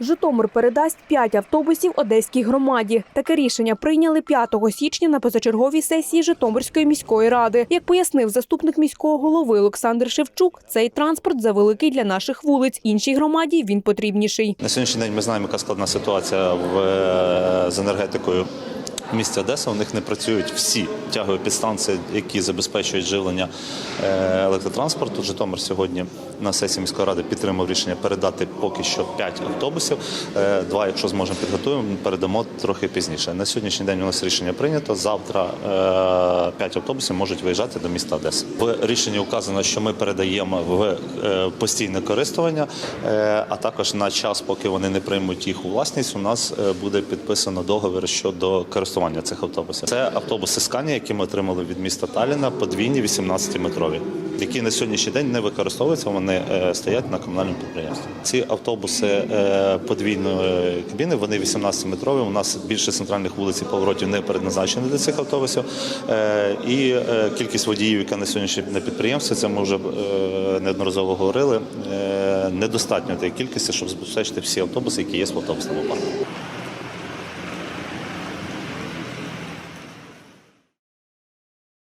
Житомир передасть 5 автобусів Одеській громаді. Таке рішення прийняли 5 січня на позачерговій сесії Житомирської міської ради. Як пояснив заступник міського голови Олександр Шевчук, цей транспорт завеликий для наших вулиць. Іншій громаді він потрібніший. На сьогоднішній день ми знаємо, яка складна ситуація в, е, з енергетикою. В місті Одеса у них не працюють всі тягові підстанції, які забезпечують живлення е, електротранспорту. Житомир сьогодні на сесії міської ради підтримав рішення передати поки що 5 автобусів. Е, Два, якщо зможемо підготуємо, передамо трохи пізніше. На сьогоднішній день у нас рішення прийнято. Завтра 5 автобусів можуть виїжджати до міста Одеси. В рішенні указано, що ми передаємо в е, постійне користування, е, а також на час, поки вони не приймуть їх у власність, у нас е, буде підписано договір щодо користування цих автобусів. Це автобуси Сканія, які ми отримали від міста Таліна, подвійні 18-метрові, які на сьогоднішній день не використовуються. Вони е, стоять на комунальному підприємстві. Ці автобуси е, подвійної кабіни, вони 18-метрові. У нас більше центральних вулиць і поворотів не передназначені для цих автобусів. Е, І кількість водіїв, яка на сьогоднішній на підприємстві, це ми вже неодноразово говорили. Недостатньо тієї кількості, щоб забезпечити всі автобуси, які є в автобусному парку.